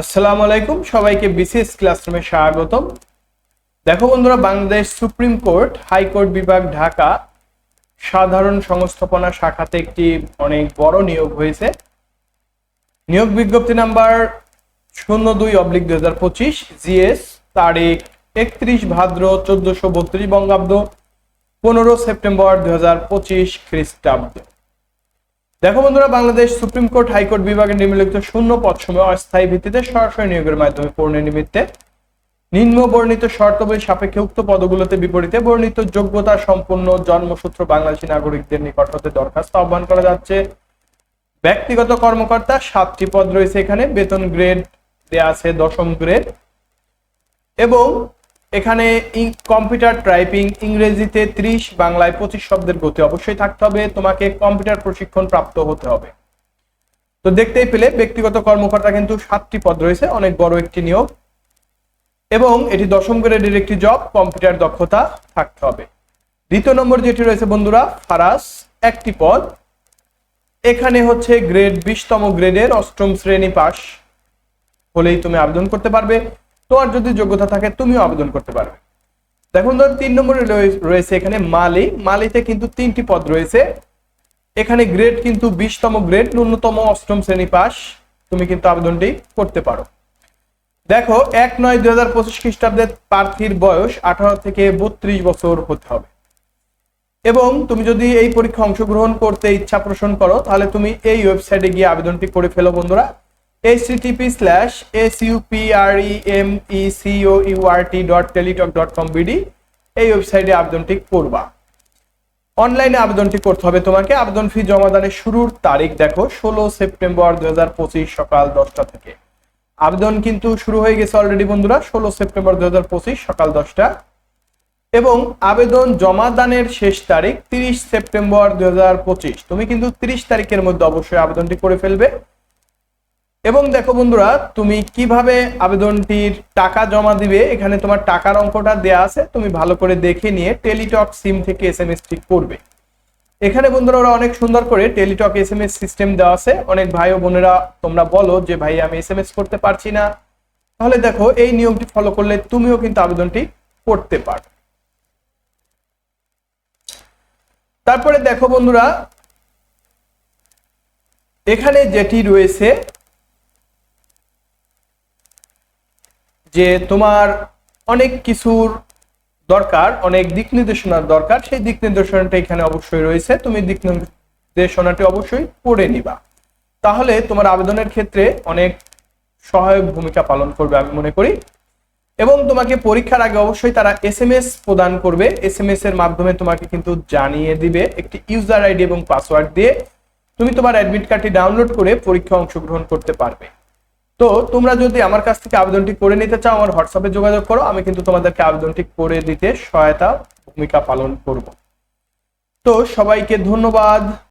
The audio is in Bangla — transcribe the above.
আসসালামু আলাইকুম, সবাইকে বিসিএস ক্লাসরুমে স্বাগতম। দেখো বন্ধুরা, বাংলাদেশ সুপ্রিম কোর্ট, হাইকোর্ট বিভাগ, ঢাকা, সাধারণ সংস্থাপনা শাখাতে একটি অনেক বড় নিয়োগ হয়েছে। নিয়োগ বিজ্ঞপ্তি নাম্বার শূন্য দুই অব্লিক দুই হাজার পঁচিশ জিএস তারিখ একত্রিশ ভাদ্র চোদ্দশো বত্রিশ বঙ্গাব্দ, পনেরো সেপ্টেম্বর দুই হাজার পঁচিশ খ্রিস্টাব্দ। দেখো বন্ধুরা, বাংলাদেশ সুপ্রিম কোর্ট হাইকোর্ট বিভাগের নিম্নলিখিত শূন্য পদ সময় অস্থায়ী ভিত্তিতে সরাসরি নিয়োগের মাধ্যমে পূর্ণ নিমিত্তে নিম্ন বর্ণিত শর্তাবলী সাপেক্ষে উক্ত পদগুলোতে বিপরীতে বর্ণিত যোগ্যতা সম্পন্ন জন্মসূত্র বাংলাদেশী নাগরিকদের নিকট হতে দরখাস্ত আহ্বান করা যাচ্ছে। ব্যক্তিগত কর্মকর্তা সাতটি পদ রয়েছে এখানে, বেতন গ্রেড দেয়া আছে দশম গ্রেড এবং এখানে কম্পিউটার টাইপিং ইংরেজিতে ত্রিশ, বাংলায় পঁচিশ শব্দের গতি অবশ্যই থাকতে হবে। তোমাকে কম্পিউটার প্রশিক্ষণ প্রাপ্ত হতে হবে। তো দেখতেই পেলে ব্যক্তিগত কর্মকর্তা কিন্তু সাতটি পদ রয়েছে, অনেক বড় একটি নিয়োগ। এবং এটি দশম গ্রেডের একটি জব কম্পিউটার দক্ষতা থাকতে হবে। দ্বিতীয় নম্বর যেটি রয়েছে বন্ধুরা, ফারাস, একটি পদ। এখানে হচ্ছে গ্রেড বিশতম গ্রেডের অষ্টম শ্রেণি পাস হলেই তুমি আবেদন করতে পারবে। তোমার যদি যোগ্যতা থাকে, তুমিও আবেদন করতে পারবে। দেখুন ধর তিন নম্বরে রয়েছে এখানে মালি। মালিতে কিন্তু তিনটি পদ রয়েছে। এখানে গ্রেড কিন্তু বিশতম গ্রেড, ন্যূনতম অষ্টম শ্রেণি পাস। তুমি কিন্তু আবেদনটি করতে পারো। দেখো, এক নয় দুই হাজার পঁচিশ খ্রিস্টাব্দের প্রার্থীর বয়স আঠারো থেকে বত্রিশ বছর হতে হবে। এবং তুমি যদি এই পরীক্ষা অংশগ্রহণ করতে ইচ্ছা পোষণ করো, তাহলে তুমি এই ওয়েবসাইটে গিয়ে আবেদনটি করে ফেলো বন্ধুরা। Http কম বিডি এই ওয়েবসাইটে আবেদনটি করবা। অনলাইনে আবেদনটি করতে হবে তোমাকে। আবেদন ফি জমাদানের শুরুর তারিখ দেখো, ষোলো সেপ্টেম্বর দুই হাজার পঁচিশ সকাল দশটা থেকে। আবেদন কিন্তু শুরু হয়ে গেছে অলরেডি বন্ধুরা, ষোলো সেপ্টেম্বর দুই সকাল দশটা। এবং আবেদন জমা দানের শেষ তারিখ তিরিশ সেপ্টেম্বর দু হাজার পঁচিশ। তুমি কিন্তু তিরিশ তারিখের মধ্যে অবশ্যই আবেদনটি করে ফেলবে। এবং দেখো বন্ধুরা, তুমি কীভাবে আবেদনটির টাকা জমা দিবে, এখানে তোমার টাকার অঙ্কটা দেয়া আছে, তুমি ভালো করে দেখে নিয়ে টেলিটক সিম থেকে এস এম এস ঠিক করবে। এখানে বন্ধুরা, ওরা অনেক সুন্দর করে Teletalk S M S system দেওয়া আছে। অনেক ভাই ও বোনেরা তোমরা বলো যে, ভাই, আমি এস এম এস করতে পারছি না। তাহলে দেখো, এই নিয়মটি ফলো করলে তুমিও কিন্তু আবেদনটি করতে পারো তারপরে দেখো বন্ধুরা, এখানে যেটি রয়েছে যে তোমার অনেক কিছুর দরকার, অনেক দিক নির্দেশনার দরকার, সেই দিক নির্দেশনাটা এখানে অবশ্যই রয়েছে। তুমি দিক নির্দেশনাটি অবশ্যই পড়ে নিবা। তাহলে তোমার আবেদনের ক্ষেত্রে অনেক সহায়ক ভূমিকা পালন করবে আমি মনে করি। এবং তোমাকে পরীক্ষার আগে অবশ্যই তারা এস এম এস প্রদান করবে। এস এম এস এর মাধ্যমে তোমাকে কিন্তু জানিয়ে দিবে একটি ইউজার আইডি এবং পাসওয়ার্ড দিয়ে। তুমি তোমার অ্যাডমিট কার্ডটি ডাউনলোড করে পরীক্ষা অংশগ্রহণ করতে পারবে। তো তোমরা যদি আমার কাছ থেকে আবেদনটি করে নিতে চাও, আমার হোয়াটসঅ্যাপে যোগাযোগ করো, আমি কিন্তু তোমাদেরকে আবেদনটি করে দিতে সহায়তা ভূমিকা পালন করব। তো সবাইকে ধন্যবাদ।